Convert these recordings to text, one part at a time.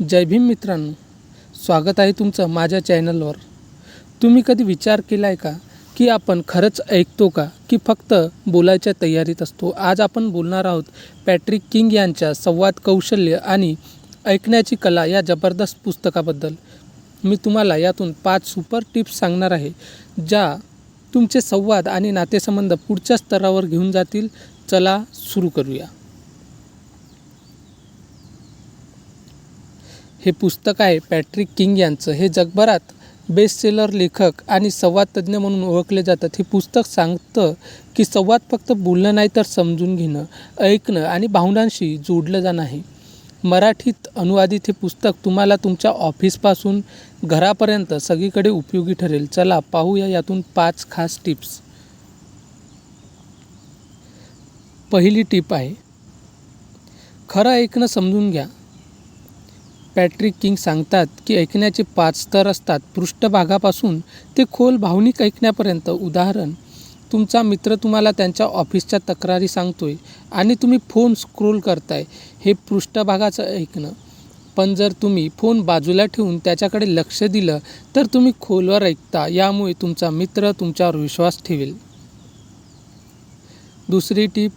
जय भीम मित्रांनो स्वागत आहे तुमचं माझ्या चॅनलवर. तुम्ही कधी विचार केला आहे का की आपण खरंच ऐकतो का की फक्त बोलायच्या तयारीत असतो? आज आपण बोलणार आहोत पॅट्रिक किंग यांच्या संवाद कौशल्य आणि ऐकण्याची कला या जबरदस्त पुस्तकाबद्दल. मी तुम्हाला यातून पाच सुपर टिप्स सांगणार आहे ज्या तुमचे संवाद आणि नातेसंबंध पुढच्या स्तरावर घेऊन जातील. चला सुरू करूया. हे पुस्तक आहे पॅट्रिक किंग यांचं. हे जगभरात बेस्टसेलर लेखक आणि संवादतज्ज्ञ म्हणून ओळखले जातात. हे पुस्तक सांगतं की संवाद फक्त बोलणं नाही तर समजून घेणं ऐकणं आणि भावनांशी जोडलं जाणं आहे. मराठीत अनुवादित हे पुस्तक तुम्हाला तुमच्या ऑफिसपासून घरापर्यंत सगळीकडे उपयोगी ठरेल. चला पाहूया यातून पाच खास टिप्स. पहिली टीप आहे खरं ऐकणं समजून घ्या. पॅट्रिक किंग सांगतात की ऐकण्याचे पाच स्तर असतात. पृष्ठभागापासून ते खोल भावनिक ऐकण्यापर्यंत. उदाहरण तुमचा मित्र तुम्हाला त्यांच्या ऑफिसच्या तक्रारी सांगतोय आणि तुम्ही फोन स्क्रोल करताय. हे पृष्ठभागाचं ऐकणं. पण जर तुम्ही फोन बाजूला ठेवून त्याच्याकडे लक्ष दिलं तर तुम्ही खोलवर ऐकता. यामुळे तुमचा मित्र तुमच्यावर विश्वास ठेवेल. दुसरी टीप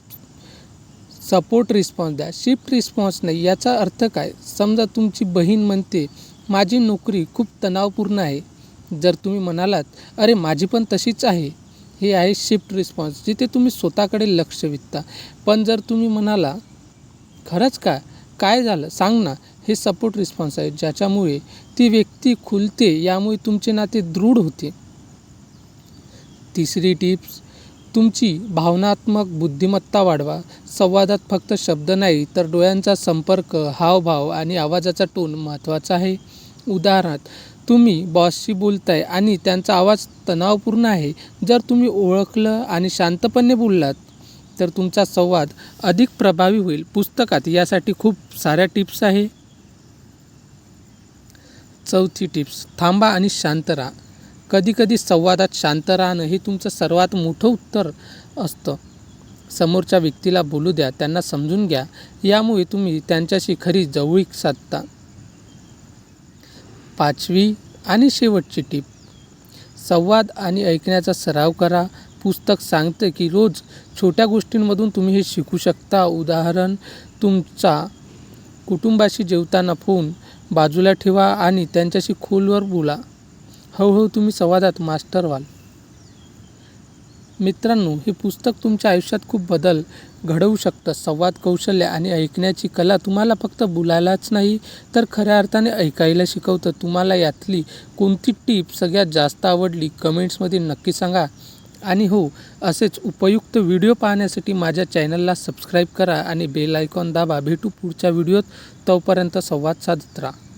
सपोर्ट रिस्पॉन्स द्या. शिफ्ट रिस्पॉन्स नाही. याचा अर्थ काय? समजा तुमची बहीण म्हणते माझी नोकरी खूप तणावपूर्ण आहे. जर तुम्ही म्हणालात अरे माझी पण तशीच आहे. हे आहे शिफ्ट रिस्पॉन्स जिथे तुम्ही स्वतःकडे लक्ष विकता पण जर तुम्ही म्हणाला खरंच काय काय झालं? सांग ना. हे सपोर्ट रिस्पॉन्स आहे ज्याच्यामुळे ती व्यक्ती खुलते यामुळे तुमचे नाते दृढ होते. तिसरी टिप्स तुमची भावनात्मक बुद्धिमत्ता वाढवा. संवादात फक्त शब्द नाही तर डोळ्यांचा संपर्क हावभाव आणि आवाजाचा टोन महत्त्वाचा आहे. उदाहरणार्थ तुम्ही बॉसशी बोलताय आणि त्यांचा आवाज तणावपूर्ण आहे. जर तुम्ही ओळखलं आणि शांतपणे बोललात तर तुमचा संवाद अधिक प्रभावी होईल. पुस्तकात यासाठी खूप साऱ्या टिप्स आहे. चौथी टिप्स थांबा आणि शांत राहा. कधीकधी संवादात शांत राहणं हे तुमचं सर्वात मोठं उत्तर असतं. समोरच्या व्यक्तीला बोलू द्या त्यांना समजून घ्या यामुळे तुम्ही त्यांच्याशी खरी जवळीक साधता. पाचवी आणि शेवटची टीप. संवाद आणि ऐकण्याचा सराव करा. पुस्तक सांगतं की रोज छोट्या गोष्टींमधून तुम्ही हे शिकू शकता. उदाहरण तुमचा कुटुंबाशी जेवताना फोन बाजूला ठेवा आणि त्यांच्याशी खोलवर बोला. हळूहळू तुम्ही संवादात मास्टर व्हाल. मित्रांनो हे पुस्तक तुमच्या आयुष्यात खूप बदल घडवू शकतं. संवाद कौशल्य आणि ऐकण्याची कला तुम्हाला फक्त बोलायलाच नाही तर खऱ्या अर्थाने ऐकायला शिकवतं. तुम्हाला यातली कोणती टीप सगळ्यात जास्त आवडली कमेंट्समध्ये नक्की सांगा. आणि हो असेच उपयुक्त व्हिडिओ पाहण्यासाठी माझ्या चॅनलला सबस्क्राईब करा आणि बेल आयकॉन दाबा. भेटू पुढच्या व्हिडिओत. तोपर्यंत संवाद साधत राहा.